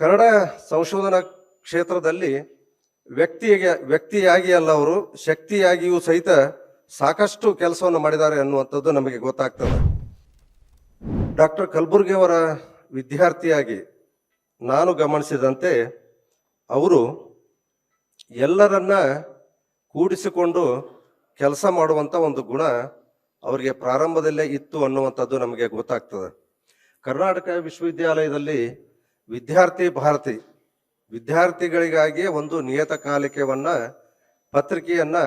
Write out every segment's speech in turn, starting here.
ಕನ್ನಡ ಸಂಶೋಧನಾ ಕ್ಷೇತ್ರದಲ್ಲಿ ವ್ಯಕ್ತಿಗೆ, ವ್ಯಕ್ತಿಯಾಗಿ ಅಲ್ಲ ಅವರು, ಶಕ್ತಿಯಾಗಿಯೂ ಸಹಿತ ಸಾಕಷ್ಟು ಕೆಲಸವನ್ನು ಮಾಡಿದ್ದಾರೆ ಅನ್ನುವಂಥದ್ದು ನಮಗೆ ಗೊತ್ತಾಗ್ತದೆ. ಡಾಕ್ಟರ್ ಕಲ್ಬುರ್ಗಿಯವರ ವಿದ್ಯಾರ್ಥಿಯಾಗಿ ನಾನು ಗಮನಿಸಿದಂತೆ ಅವರು ಎಲ್ಲರನ್ನ ಕೂಡಿಸಿಕೊಂಡು ಕೆಲಸ ಮಾಡುವಂಥ ಒಂದು ಗುಣ ಅವರಿಗೆ ಪ್ರಾರಂಭದಲ್ಲೇ ಇತ್ತು ಅನ್ನುವಂಥದ್ದು ನಮಗೆ ಗೊತ್ತಾಗ್ತದೆ. ಕರ್ನಾಟಕ ವಿಶ್ವವಿದ್ಯಾಲಯದಲ್ಲಿ ವಿದ್ಯಾರ್ಥಿ ಭಾರತಿ ವಿದ್ಯಾರ್ಥಿಗಳಿಗಾಗಿ ಒಂದು ನಿಯತಕಾಲಿಕೆಯನ್ನು ಪತ್ರಿಕೆಯನ್ನು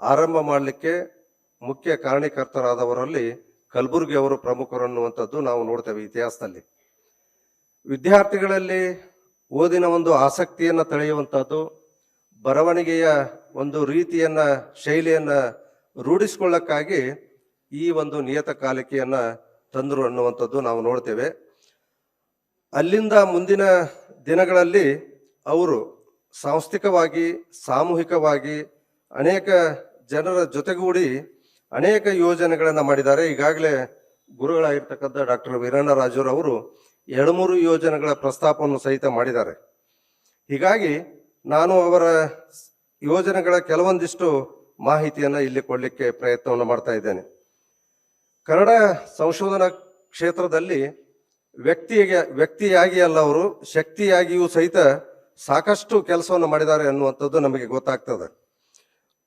ಆರಂಭ ಮಾಡಲಿಕ್ಕೆ ಮುಖ್ಯ ಕಾರಣಕರ್ತರಾದವರಲ್ಲಿ ಕಲಬುರ್ಗಿ ಅವರು ಪ್ರಮುಖರು ಅನ್ನುವಂಥದ್ದು ನಾವು ನೋಡ್ತೇವೆ ಇತಿಹಾಸದಲ್ಲಿ. ವಿದ್ಯಾರ್ಥಿಗಳಲ್ಲಿ ಓದಿನ ಒಂದು ಆಸಕ್ತಿಯನ್ನು ತಳೆಯುವಂಥದ್ದು, ಬರವಣಿಗೆಯ ಒಂದು ರೀತಿಯನ್ನ, ಶೈಲಿಯನ್ನ ರೂಢಿಸಿಕೊಳ್ಳಕ್ಕಾಗಿ ಈ ಒಂದು ನಿಯತಕಾಲಿಕೆಯನ್ನು ತಂದರು ಅನ್ನುವಂಥದ್ದು ನಾವು ನೋಡ್ತೇವೆ. ಅಲ್ಲಿಂದ ಮುಂದಿನ ದಿನಗಳಲ್ಲಿ ಅವರು ಸಾಂಸ್ಥಿಕವಾಗಿ, ಸಾಮೂಹಿಕವಾಗಿ ಅನೇಕ ಜನರ ಜೊತೆಗೂಡಿ ಅನೇಕ ಯೋಜನೆಗಳನ್ನು ಮಾಡಿದ್ದಾರೆ. ಈಗಾಗಲೇ ಗುರುಗಳಾಗಿರ್ತಕ್ಕಂಥ ಡಾಕ್ಟರ್ ವೀರಣ್ಣ ರಾಜೂರ್ ಅವರು ಎರಡು ಮೂರು ಯೋಜನೆಗಳ ಪ್ರಸ್ತಾಪವನ್ನು ಸಹಿತ ಮಾಡಿದ್ದಾರೆ. ಹೀಗಾಗಿ ನಾನು ಅವರ ಯೋಜನೆಗಳ ಕೆಲವೊಂದಿಷ್ಟು ಮಾಹಿತಿಯನ್ನು ಇಲ್ಲಿ ಕೊಡಲಿಕ್ಕೆ ಪ್ರಯತ್ನವನ್ನು ಮಾಡ್ತಾ ಇದ್ದೇನೆ. ಕನ್ನಡ ಸಂಶೋಧನಾ ಕ್ಷೇತ್ರದಲ್ಲಿ ವ್ಯಕ್ತಿಗೆ ವ್ಯಕ್ತಿಯಾಗಿ ಅಲ್ಲ ಅವರು, ಶಕ್ತಿಯಾಗಿಯೂ ಸಹಿತ ಸಾಕಷ್ಟು ಕೆಲಸವನ್ನು ಮಾಡಿದ್ದಾರೆ ಅನ್ನುವಂಥದ್ದು ನಮಗೆ ಗೊತ್ತಾಗ್ತದೆ.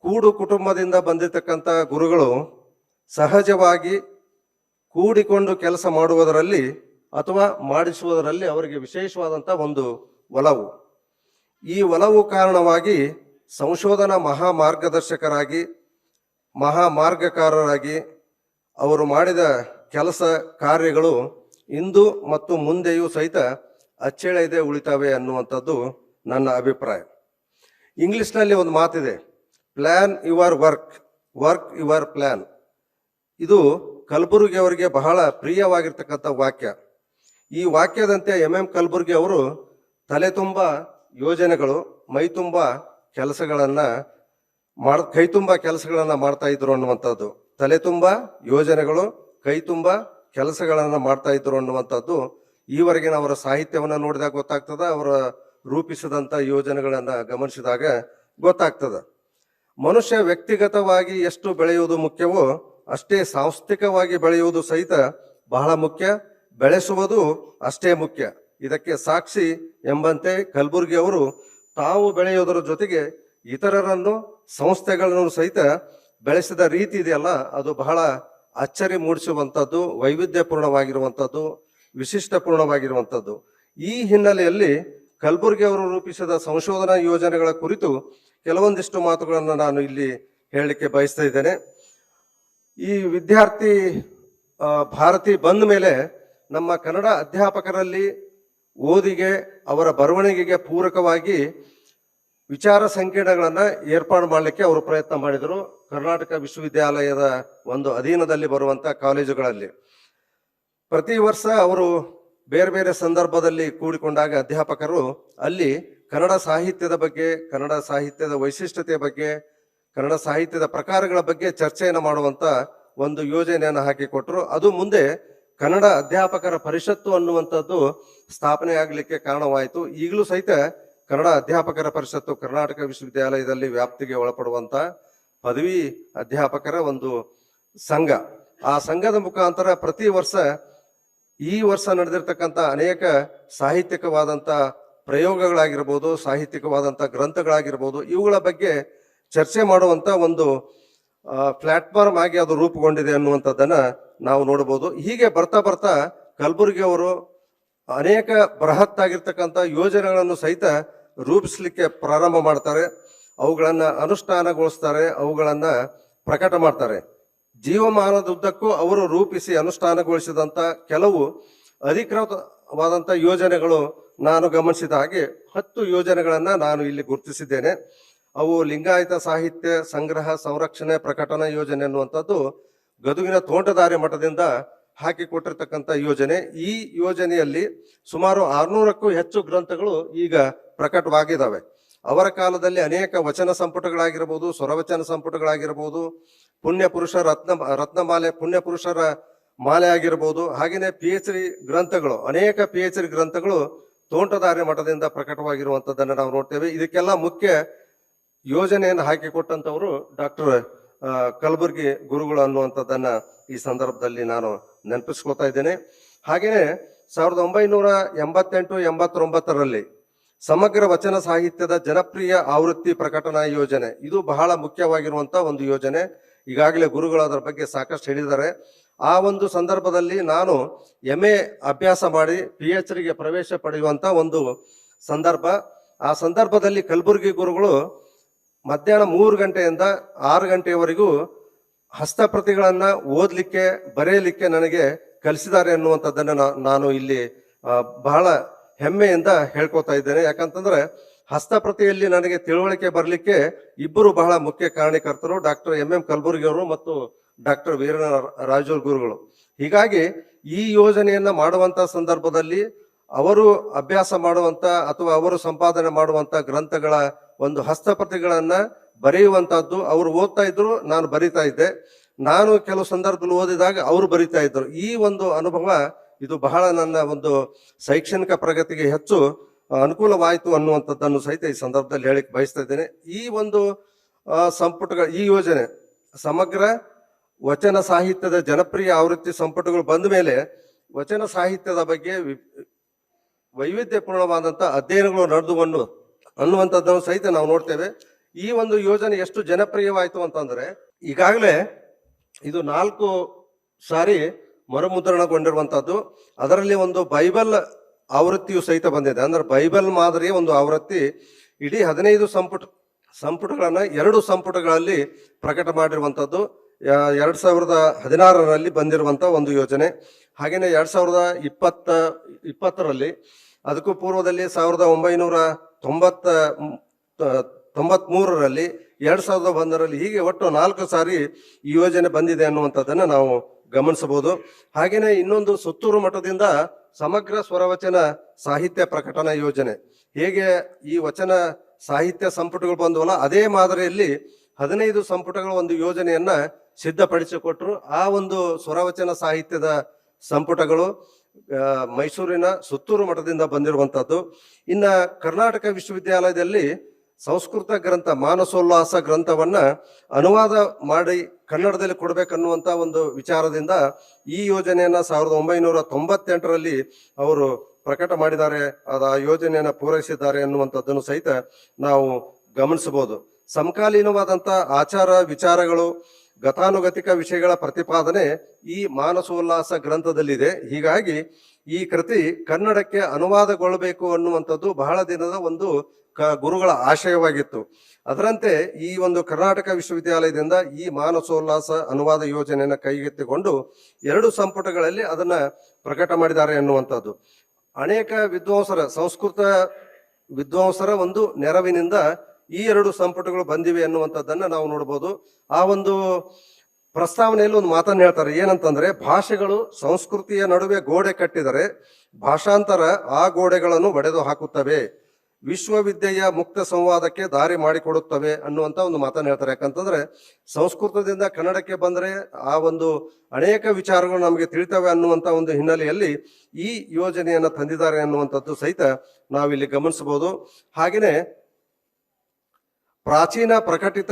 ಕೂಡು ಕುಟುಂಬದಿಂದ ಬಂದಿರತಕ್ಕಂಥ ಗುರುಗಳು ಸಹಜವಾಗಿ ಕೂಡಿಕೊಂಡು ಕೆಲಸ ಮಾಡುವುದರಲ್ಲಿ ಅಥವಾ ಮಾಡಿಸುವುದರಲ್ಲಿ ಅವರಿಗೆ ವಿಶೇಷವಾದಂಥ ಒಂದು ಒಲವು. ಈ ಒಲವು ಕಾರಣವಾಗಿ ಸಂಶೋಧನಾ ಮಹಾ ಮಾರ್ಗದರ್ಶಕರಾಗಿ ಮಹಾ ಮಾರ್ಗಕಾರರಾಗಿ ಅವರು ಮಾಡಿದ ಕೆಲಸ ಕಾರ್ಯಗಳು ಇಂದು ಮತ್ತು ಮುಂದೆಯೂ ಸಹಿತ ಅಚ್ಚಳೆಯದೆ ಉಳಿತಾವೆ ಅನ್ನುವಂಥದ್ದು ನನ್ನ ಅಭಿಪ್ರಾಯ. ಇಂಗ್ಲಿಷ್ನಲ್ಲಿ ಒಂದು ಮಾತಿದೆ plan your work work your plan ಇದು ಕಲಬುರ್ಗಿ ಅವರಿಗೆ ಬಹಳ ಪ್ರಿಯವಾಗಿರ್ತಕ್ಕಂಥ ವಾಕ್ಯ. ಈ ವಾಕ್ಯದಂತೆ ಎಂ ಎಂ ಕಲಬುರ್ಗಿ ಅವರು ತಲೆ ತುಂಬ ಯೋಜನೆಗಳು ಮೈ ತುಂಬ ಮಾಡ ಮಾಡ್ ಕೈ ತುಂಬ ಕೆಲಸಗಳನ್ನು ಮಾಡ್ತಾ ಇದ್ರು ಅನ್ನುವಂಥದ್ದು. ತಲೆ ತುಂಬ ಯೋಜನೆಗಳು ಕೈ ತುಂಬ ಕೆಲಸಗಳನ್ನ ಮಾಡ್ತಾ ಇದ್ರು ಅನ್ನುವಂಥದ್ದು ಈವರೆಗಿನ ಅವರ ಸಾಹಿತ್ಯವನ್ನ ನೋಡಿದಾಗ ಗೊತ್ತಾಗ್ತದ, ಅವರ ರೂಪಿಸಿದಂಥ ಯೋಜನೆಗಳನ್ನು ಗಮನಿಸಿದಾಗ ಗೊತ್ತಾಗ್ತದ. ಮನುಷ್ಯ ವ್ಯಕ್ತಿಗತವಾಗಿ ಎಷ್ಟು ಬೆಳೆಯುವುದು ಮುಖ್ಯವೋ ಅಷ್ಟೇ ಸಾಂಸ್ಥಿಕವಾಗಿ ಬೆಳೆಯುವುದು ಸಹಿತ ಬಹಳ ಮುಖ್ಯ, ಬೆಳೆಸುವುದು ಅಷ್ಟೇ ಮುಖ್ಯ. ಇದಕ್ಕೆ ಸಾಕ್ಷಿ ಎಂಬಂತೆ ಕಲಬುರ್ಗಿ ಅವರು ತಾವು ಬೆಳೆಯುವುದರ ಜೊತೆಗೆ ಇತರರನ್ನು, ಸಂಸ್ಥೆಗಳನ್ನು ಸಹಿತ ಬೆಳೆಸಿದ ರೀತಿ ಇದೆಯಲ್ಲ, ಅದು ಬಹಳ ಅಚ್ಚರಿ ಮೂಡಿಸುವಂಥದ್ದು, ವೈವಿಧ್ಯಪೂರ್ಣವಾಗಿರುವಂಥದ್ದು, ವಿಶಿಷ್ಟಪೂರ್ಣವಾಗಿರುವಂಥದ್ದು. ಈ ಹಿನ್ನೆಲೆಯಲ್ಲಿ ಕಲಬುರ್ಗಿ ಅವರು ರೂಪಿಸಿದ ಸಂಶೋಧನಾ ಯೋಜನೆಗಳ ಕುರಿತು ಕೆಲವೊಂದಿಷ್ಟು ಮಾತುಗಳನ್ನು ನಾನು ಇಲ್ಲಿ ಹೇಳಲಿಕ್ಕೆ ಬಯಸ್ತಾ ಇದ್ದೇನೆ. ಈ ವಿದ್ಯಾರ್ಥಿ ಭಾರತಿ ಬಂದ ಮೇಲೆ ನಮ್ಮ ಕನ್ನಡ ಅಧ್ಯಾಪಕರಲ್ಲಿ ಓದಿಗೆ, ಅವರ ಬರವಣಿಗೆಗೆ ಪೂರಕವಾಗಿ ವಿಚಾರ ಸಂಕೀರ್ಣಗಳನ್ನ ಏರ್ಪಾಡು ಮಾಡಲಿಕ್ಕೆ ಅವರು ಪ್ರಯತ್ನ ಮಾಡಿದರು. ಕರ್ನಾಟಕ ವಿಶ್ವವಿದ್ಯಾಲಯದ ಒಂದು ಅಧೀನದಲ್ಲಿ ಬರುವಂಥ ಕಾಲೇಜುಗಳಲ್ಲಿ. ಪ್ರತಿ ವರ್ಷ ಅವರು ಬೇರೆ ಬೇರೆ ಸಂದರ್ಭದಲ್ಲಿ ಕೂಡಿಕೊಂಡಾಗ ಅಧ್ಯಾಪಕರು ಅಲ್ಲಿ ಕನ್ನಡ ಸಾಹಿತ್ಯದ ಬಗ್ಗೆ, ಕನ್ನಡ ಸಾಹಿತ್ಯದ ವೈಶಿಷ್ಟ್ಯತೆಯ ಬಗ್ಗೆ, ಕನ್ನಡ ಸಾಹಿತ್ಯದ ಪ್ರಕಾರಗಳ ಬಗ್ಗೆ ಚರ್ಚೆಯನ್ನು ಮಾಡುವಂತ ಒಂದು ಯೋಜನೆಯನ್ನು ಹಾಕಿಕೊಟ್ಟರು ಅದು ಮುಂದೆ ಕನ್ನಡ ಅಧ್ಯಾಪಕರ ಪರಿಷತ್ತು ಅನ್ನುವಂಥದ್ದು ಸ್ಥಾಪನೆ ಆಗಲಿಕ್ಕೆ ಕಾರಣವಾಯಿತು. ಈಗಲೂ ಸಹಿತ ಕನ್ನಡ ಅಧ್ಯಾಪಕರ ಪರಿಷತ್ತು ಕರ್ನಾಟಕ ವಿಶ್ವವಿದ್ಯಾಲಯದಲ್ಲಿ ವ್ಯಾಪ್ತಿಗೆ ಒಳಪಡುವಂತ ಪದವಿ ಅಧ್ಯಾಪಕರ ಒಂದು ಸಂಘ. ಆ ಸಂಘದ ಮುಖಾಂತರ ಪ್ರತಿ ವರ್ಷ ಈ ವರ್ಷ ನಡೆದಿರ್ತಕ್ಕಂಥ ಅನೇಕ ಸಾಹಿತ್ಯಿಕವಾದಂಥ ಪ್ರಯೋಗಗಳಾಗಿರ್ಬೋದು ಸಾಹಿತ್ಯಿಕವಾದಂಥ ಗ್ರಂಥಗಳಾಗಿರ್ಬೋದು, ಇವುಗಳ ಬಗ್ಗೆ ಚರ್ಚೆ ಮಾಡುವಂತ ಒಂದು ಪ್ಲಾಟ್ಫಾರ್ಮ್ ಆಗಿ ಅದು ರೂಪುಗೊಂಡಿದೆ ಅನ್ನುವಂಥದ್ದನ್ನ ನಾವು ನೋಡಬಹುದು. ಹೀಗೆ ಬರ್ತಾ ಬರ್ತಾ ಕಲಬುರಗಿ ಅವರು ಅನೇಕ ಬೃಹತ್ ಆಗಿರ್ತಕ್ಕಂಥ ಯೋಜನೆಗಳನ್ನು ಸಹಿತ ರೂಪಿಸಲಿಕ್ಕೆ ಪ್ರಾರಂಭ ಮಾಡ್ತಾರೆ, ಅವುಗಳನ್ನು ಅನುಷ್ಠಾನಗೊಳಿಸ್ತಾರೆ, ಅವುಗಳನ್ನು ಪ್ರಕಟ ಮಾಡ್ತಾರೆ. ಜೀವಮಾನದುದ್ದಕ್ಕೂ ಅವರು ರೂಪಿಸಿ ಅನುಷ್ಠಾನಗೊಳಿಸಿದಂತ ಕೆಲವು ಅಧಿಕೃತವಾದಂತ ಯೋಜನೆಗಳು ನಾನು ಗಮನಿಸಿದ ಹಾಗೆ ಹತ್ತು ಯೋಜನೆಗಳನ್ನು ನಾನು ಇಲ್ಲಿ ಗುರುತಿಸಿದ್ದೇನೆ. ಅವು ಲಿಂಗಾಯತ ಸಾಹಿತ್ಯ ಸಂಗ್ರಹ ಸಂರಕ್ಷಣೆ ಪ್ರಕಟಣಾ ಯೋಜನೆ ಅನ್ನುವಂಥದ್ದು ಗದುಗಿನ ತೋಂಟದಾರಿ ಮಠದಿಂದ ಹಾಕಿಕೊಟ್ಟಿರ್ತಕ್ಕಂಥ ಯೋಜನೆ. ಈ ಯೋಜನೆಯಲ್ಲಿ ಸುಮಾರು ಆರ್ನೂರಕ್ಕೂ ಹೆಚ್ಚು ಗ್ರಂಥಗಳು ಈಗ ಪ್ರಕಟವಾಗಿದ್ದಾವೆ. ಅವರ ಕಾಲದಲ್ಲಿ ಅನೇಕ ವಚನ ಸಂಪುಟಗಳಾಗಿರ್ಬೋದು, ಸ್ವರವಚನ ಸಂಪುಟಗಳಾಗಿರ್ಬೋದು, ಪುಣ್ಯ ಪುರುಷ ರತ್ನ ರತ್ನಮಾಲೆ ಪುಣ್ಯ ಪುರುಷರ ಮಾಲೆ ಆಗಿರ್ಬೋದು ಹಾಗೆಯೇ ಪಿ ಎಚ್ ಡಿ ಗ್ರಂಥಗಳು, ಅನೇಕ ಪಿ ಎಚ್ ಡಿ ಗ್ರಂಥಗಳು ತೋಂಟದಾರ್ಯ ಮಠದಿಂದ ಪ್ರಕಟವಾಗಿರುವಂತದ್ದನ್ನು ನಾವು ನೋಡ್ತೇವೆ. ಇದಕ್ಕೆಲ್ಲ ಮುಖ್ಯ ಯೋಜನೆಯನ್ನು ಹಾಕಿಕೊಟ್ಟಂತವರು ಡಾಕ್ಟರ್ ಕಲಬುರ್ಗಿ ಗುರುಗಳು ಅನ್ನುವಂಥದ್ದನ್ನ ಈ ಸಂದರ್ಭದಲ್ಲಿ ನಾನು ನೆನಪಿಸ್ಕೊತಾ ಇದ್ದೇನೆ. ಹಾಗೆಯೇ ಸಾವಿರದ ಒಂಬೈನೂರ ಎಂಬತ್ತೆಂಟು, ಎಂಬತ್ತೊಂಬತ್ತರಲ್ಲಿ ಸಮಗ್ರ ವಚನ ಸಾಹಿತ್ಯದ ಜನಪ್ರಿಯ ಆವೃತ್ತಿ ಪ್ರಕಟಣಾ ಯೋಜನೆ. ಇದು ಬಹಳ ಮುಖ್ಯವಾಗಿರುವಂತಹ ಒಂದು ಯೋಜನೆ. ಈಗಾಗಲೇ ಗುರುಗಳು ಅದರ ಬಗ್ಗೆ ಸಾಕಷ್ಟು ಹೇಳಿದ್ದಾರೆ. ಆ ಒಂದು ಸಂದರ್ಭದಲ್ಲಿ ನಾನು ಎಂ ಎ ಅಭ್ಯಾಸ ಮಾಡಿ ಪಿ ಎಚ್ ಡಿಗೆ ಪ್ರವೇಶ ಪಡೆಯುವಂತ ಒಂದು ಸಂದರ್ಭ. ಆ ಸಂದರ್ಭದಲ್ಲಿ ಕಲಬುರಗಿ ಗುರುಗಳು ಮಧ್ಯಾಹ್ನ ಮೂರು ಗಂಟೆಯಿಂದ ಆರು ಗಂಟೆಯವರೆಗೂ ಹಸ್ತಪ್ರತಿಗಳನ್ನ ಓದಲಿಕ್ಕೆ, ಬರೆಯಲಿಕ್ಕೆ ನನಗೆ ಕಲಿಸಿದ್ದಾರೆ ಅನ್ನುವಂಥದ್ದನ್ನು ನಾನು ಇಲ್ಲಿ ಬಹಳ ಹೆಮ್ಮೆಯಿಂದ ಹೇಳ್ಕೊತಾ ಇದ್ದೇನೆ. ಯಾಕಂತಂದ್ರೆ ಹಸ್ತಪ್ರತಿಯಲ್ಲಿ ನನಗೆ ತಿಳುವಳಿಕೆ ಬರಲಿಕ್ಕೆ ಇಬ್ಬರು ಬಹಳ ಮುಖ್ಯ ಕಾರಣಕರ್ತರು ಡಾಕ್ಟರ್ ಎಂ ಎಂ ಕಲಬುರ್ಗಿ ಅವರು ಮತ್ತು ಡಾಕ್ಟರ್ ವೀರನ ರಾಜೂರ್ ಗುರುಗಳು. ಹೀಗಾಗಿ ಈ ಯೋಜನೆಯನ್ನ ಮಾಡುವಂತ ಸಂದರ್ಭದಲ್ಲಿ ಅವರು ಅಭ್ಯಾಸ ಮಾಡುವಂತ ಅಥವಾ ಅವರು ಸಂಪಾದನೆ ಮಾಡುವಂತ ಗ್ರಂಥಗಳ ಒಂದು ಹಸ್ತಪ್ರತಿಗಳನ್ನ ಬರೆಯುವಂತಹದ್ದು ಅವರು ಓದ್ತಾ ಇದ್ರು, ನಾನು ಬರಿತಾ ಇದ್ದೆ. ನಾನು ಕೆಲವು ಸಂದರ್ಭದಲ್ಲಿ ಓದಿದಾಗ ಅವರು ಬರಿತಾ ಇದ್ರು. ಈ ಒಂದು ಅನುಭವ ಇದು ಬಹಳ ನನ್ನ ಒಂದು ಶೈಕ್ಷಣಿಕ ಪ್ರಗತಿಗೆ ಹೆಚ್ಚು ಅನುಕೂಲವಾಯಿತು ಅನ್ನುವಂಥದ್ದನ್ನು ಸಹಿತ ಈ ಸಂದರ್ಭದಲ್ಲಿ ಹೇಳಿಕ್ ಬಯಸ್ತಾ ಇದ್ದೇನೆ. ಈ ಒಂದು ಸಂಪುಟಗಳ, ಈ ಯೋಜನೆ ಸಮಗ್ರ ವಚನ ಸಾಹಿತ್ಯದ ಜನಪ್ರಿಯ ಆವೃತ್ತಿ ಸಂಪುಟಗಳು ಬಂದ ಮೇಲೆ ವಚನ ಸಾಹಿತ್ಯದ ಬಗ್ಗೆ ವಿ- ವೈವಿಧ್ಯಪೂರ್ಣವಾದಂತ ಅಧ್ಯಯನಗಳು ನಡೆದು ಬಂದು ಅನ್ನುವಂಥದ್ದನ್ನು ಸಹಿತ ನಾವು ನೋಡ್ತೇವೆ. ಈ ಒಂದು ಯೋಜನೆ ಎಷ್ಟು ಜನಪ್ರಿಯವಾಯಿತು ಅಂತಂದ್ರೆ, ಈಗಾಗಲೇ ಇದು ನಾಲ್ಕು ಸಾರಿ ಮರುಮುದ್ರಣಗೊಂಡಿರುವಂತದ್ದು ಅದರಲ್ಲಿ ಒಂದು ಬೈಬಲ್ ಆವೃತ್ತಿಯು ಸಹಿತ ಬಂದಿದೆ. ಅಂದ್ರೆ ಬೈಬಲ್ ಮಾದರಿಯ ಒಂದು ಆವೃತ್ತಿ ಇಡೀ ಹದಿನೈದು ಸಂಪುಟ, ಸಂಪುಟಗಳನ್ನು ಎರಡು ಸಂಪುಟಗಳಲ್ಲಿ ಪ್ರಕಟ ಮಾಡಿರುವಂತದ್ದು ಎರಡು ಸಾವಿರದ ಹದಿನಾರರಲ್ಲಿ ಬಂದಿರುವಂಥ ಒಂದು ಯೋಜನೆ. ಹಾಗೆಯೇ ಎರಡು ಸಾವಿರದ ಇಪ್ಪತ್ತ, ಇಪ್ಪತ್ತರಲ್ಲಿ ಅದಕ್ಕೂ ಪೂರ್ವದಲ್ಲಿ ಸಾವಿರದ ಒಂಬೈನೂರ ತೊಂಬತ್ತ ತೊಂಬತ್ ಎರಡು ಎರಡ್ ಸಾವಿರದ ಒಂದರಲ್ಲಿ ಹೀಗೆ ಒಟ್ಟು ನಾಲ್ಕು ಸಾರಿ ಈ ಯೋಜನೆ ಬಂದಿದೆ ಅನ್ನುವಂಥದ್ದನ್ನು ನಾವು ಗಮನಿಸಬಹುದು. ಹಾಗೇನೆ ಇನ್ನೊಂದು ಸುತ್ತೂರು ಮಠದಿಂದ ಸಮಗ್ರ ಸ್ವರವಚನ ಸಾಹಿತ್ಯ ಪ್ರಕಟಣಾ ಯೋಜನೆ. ಹೇಗೆ ಈ ವಚನ ಸಾಹಿತ್ಯ ಸಂಪುಟಗಳು ಬಂದವಲ್ಲ, ಅದೇ ಮಾದರಿಯಲ್ಲಿ ಹದಿನೈದು ಸಂಪುಟಗಳ ಒಂದು ಯೋಜನೆಯನ್ನ ಸಿದ್ಧಪಡಿಸಿಕೊಟ್ರು. ಆ ಒಂದು ಸ್ವರವಚನ ಸಾಹಿತ್ಯದ ಸಂಪುಟಗಳು ಮೈಸೂರಿನ ಸುತ್ತೂರು ಮಠದಿಂದ ಬಂದಿರುವಂತಹದ್ದು. ಇನ್ನ ಕರ್ನಾಟಕ ವಿಶ್ವವಿದ್ಯಾಲಯದಲ್ಲಿ ಸಂಸ್ಕೃತ ಗ್ರಂಥ, ಮಾನಸೋಲ್ಲಾಸ ಗ್ರಂಥವನ್ನ ಅನುವಾದ ಮಾಡಿ ಕನ್ನಡದಲ್ಲಿ ಕೊಡ್ಬೇಕನ್ನುವಂತ ಒಂದು ವಿಚಾರದಿಂದ ಈ ಯೋಜನೆಯನ್ನ ಸಾವಿರದ ಒಂಬೈನೂರ ತೊಂಬತ್ತೆಂಟರಲ್ಲಿ ಅವರು ಪ್ರಕಟ ಮಾಡಿದ್ದಾರೆ. ಅದ ಆ ಯೋಜನೆಯನ್ನ ಪೂರೈಸಿದ್ದಾರೆ ಅನ್ನುವಂಥದ್ದನ್ನು ಸಹಿತ ನಾವು ಗಮನಿಸಬಹುದು. ಸಮಕಾಲೀನವಾದಂತ ಆಚಾರ ವಿಚಾರಗಳು ಗತಾನುಗತಿಕ ವಿಷಯಗಳ ಪ್ರತಿಪಾದನೆ ಈ ಮಾನಸೋಲ್ಲಾಸ ಗ್ರಂಥದಲ್ಲಿದೆ. ಹೀಗಾಗಿ ಈ ಕೃತಿ ಕನ್ನಡಕ್ಕೆ ಅನುವಾದಗೊಳ್ಳಬೇಕು ಅನ್ನುವಂಥದ್ದು ಬಹಳ ದಿನದ ಒಂದು ಕ- ಗುರುಗಳ ಆಶಯವಾಗಿತ್ತು. ಅದರಂತೆ ಈ ಒಂದು ಕರ್ನಾಟಕ ವಿಶ್ವವಿದ್ಯಾಲಯದಿಂದ ಈ ಮಾನಸೋಲ್ಲಾಸ ಅನುವಾದ ಯೋಜನೆಯನ್ನು ಕೈಗೆತ್ತಿಕೊಂಡು ಎರಡು ಸಂಪುಟಗಳಲ್ಲಿ ಅದನ್ನ ಪ್ರಕಟ ಮಾಡಿದ್ದಾರೆ ಎನ್ನುವಂಥದ್ದು ಅನೇಕ ವಿದ್ವಾಂಸರ, ಸಂಸ್ಕೃತ ವಿದ್ವಾಂಸರ ಒಂದು ನೆರವಿನಿಂದ ಈ ಎರಡು ಸಂಪುಟಗಳು ಬಂದಿವೆ ಅನ್ನುವಂಥದ್ದನ್ನ ನಾವು ನೋಡಬಹುದು ಆ ಒಂದು ಪ್ರಸ್ತಾವನೆಯಲ್ಲಿ ಒಂದು ಮಾತನ್ನು ಹೇಳ್ತಾರೆ. ಏನಂತಂದ್ರೆ, ಭಾಷೆಗಳು ಸಂಸ್ಕೃತಿಯ ನಡುವೆ ಗೋಡೆ ಕಟ್ಟಿದರೆ ಭಾಷಾಂತರ ಆ ಗೋಡೆಗಳನ್ನು ಒಡೆದು ಹಾಕುತ್ತವೆ. ವಿಶ್ವವಿದ್ಯೆಯ ಮುಕ್ತ ಸಂವಾದಕ್ಕೆ ದಾರಿ ಮಾಡಿಕೊಡುತ್ತವೆ ಅನ್ನುವಂತ ಒಂದು ಮಾತನ್ನು ಹೇಳ್ತಾರೆ. ಯಾಕಂತಂದ್ರೆ, ಸಂಸ್ಕೃತದಿಂದ ಕನ್ನಡಕ್ಕೆ ಬಂದ್ರೆ ಆ ಒಂದು ಅನೇಕ ವಿಚಾರಗಳು ನಮಗೆ ತಿಳಿತವೆ ಅನ್ನುವಂತ ಒಂದು ಹಿನ್ನೆಲೆಯಲ್ಲಿ ಈ ಯೋಜನೆಯನ್ನ ತಂದಿದ್ದಾರೆ ಅನ್ನುವಂಥದ್ದು ಸಹಿತ ನಾವಿಲ್ಲಿ ಗಮನಿಸಬಹುದು. ಹಾಗೆಯೇ ಪ್ರಾಚೀನ ಪ್ರಕಟಿತ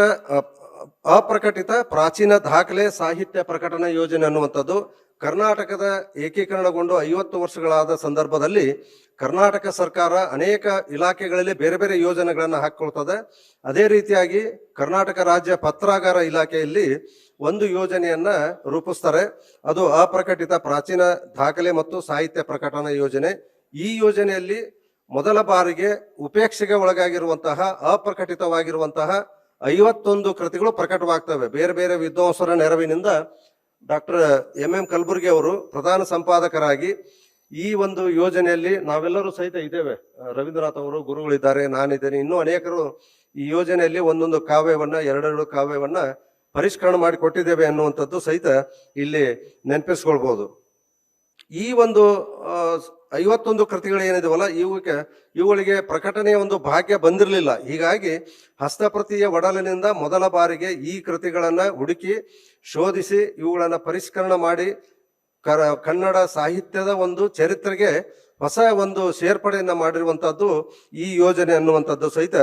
ಅಪ್ರಕಟಿತ ಪ್ರಾಚೀನ ದಾಖಲೆ ಸಾಹಿತ್ಯ ಪ್ರಕಟಣಾ ಯೋಜನೆ ಅನ್ನುವಂಥದ್ದು ಕರ್ನಾಟಕದ ಏಕೀಕರಣಗೊಂಡು ಐವತ್ತು ವರ್ಷಗಳಾದ ಸಂದರ್ಭದಲ್ಲಿ ಕರ್ನಾಟಕ ಸರ್ಕಾರ ಅನೇಕ ಇಲಾಖೆಗಳಲ್ಲಿ ಬೇರೆ ಬೇರೆ ಯೋಜನೆಗಳನ್ನು ಹಾಕೊಳ್ತದೆ ಅದೇ ರೀತಿಯಾಗಿ ಕರ್ನಾಟಕ ರಾಜ್ಯ ಪತ್ರಾಗಾರ ಇಲಾಖೆಯಲ್ಲಿ ಒಂದು ಯೋಜನೆಯನ್ನ ರೂಪಿಸ್ತಾರೆ. ಅದು ಅಪ್ರಕಟಿತ ಪ್ರಾಚೀನ ದಾಖಲೆ ಮತ್ತು ಸಾಹಿತ್ಯ ಪ್ರಕಟಣಾ ಯೋಜನೆ. ಈ ಯೋಜನೆಯಲ್ಲಿ ಮೊದಲ ಬಾರಿಗೆ ಉಪೇಕ್ಷೆಗೆ ಒಳಗಾಗಿರುವಂತಹ, ಅಪ್ರಕಟಿತವಾಗಿರುವಂತಹ ಐವತ್ತೊಂದು ಕೃತಿಗಳು ಪ್ರಕಟವಾಗ್ತವೆ. ಬೇರೆ ಬೇರೆ ವಿದ್ವಾಂಸರ ನೆರವಿನಿಂದ ಡಾಕ್ಟರ್ ಎಂ ಎಂ ಕಲಬುರ್ಗಿ ಅವರು ಪ್ರಧಾನ ಸಂಪಾದಕರಾಗಿ ಈ ಒಂದು ಯೋಜನೆಯಲ್ಲಿ ನಾವೆಲ್ಲರೂ ಸಹಿತ ಇದ್ದೇವೆ. ರವೀಂದ್ರನಾಥ್ ಅವರು ಗುರುಗಳಿದ್ದಾರೆ, ನಾನಿದ್ದೇನೆ. ಇನ್ನೂ ಅನೇಕರು ಈ ಯೋಜನೆಯಲ್ಲಿ ಒಂದೊಂದು ಕಾವ್ಯವನ್ನ, ಎರಡೆರಡು ಕಾವ್ಯವನ್ನ ಪರಿಷ್ಕರಣೆ ಮಾಡಿ ಕೊಟ್ಟಿದ್ದೇವೆ ಅನ್ನುವಂಥದ್ದು ಸಹಿತ ಇಲ್ಲಿ ನೆನಪಿಸ್ಕೊಳ್ಬಹುದು ಈ ಒಂದು ಐವತ್ತೊಂದು ಕೃತಿಗಳು ಏನಿದಾವಲ್ಲ, ಇವಕ್ಕೆ, ಇವುಗಳಿಗೆ ಪ್ರಕಟಣೆಯ ಒಂದು ಭಾಗ್ಯ ಬಂದಿರಲಿಲ್ಲ. ಹೀಗಾಗಿ ಹಸ್ತಪ್ರತಿಯ ಒಡಲಿನಿಂದ ಮೊದಲ ಬಾರಿಗೆ ಈ ಕೃತಿಗಳನ್ನು ಹುಡುಕಿ, ಶೋಧಿಸಿ, ಇವುಗಳನ್ನು ಪರಿಷ್ಕರಣ ಮಾಡಿ, ಕರ, ಕನ್ನಡ ಸಾಹಿತ್ಯದ ಒಂದು ಚರಿತ್ರೆಗೆ ಹೊಸ ಒಂದು ಸೇರ್ಪಡೆಯನ್ನು ಮಾಡಿರುವಂಥದ್ದು ಈ ಯೋಜನೆ ಅನ್ನುವಂಥದ್ದು ಸಹಿತ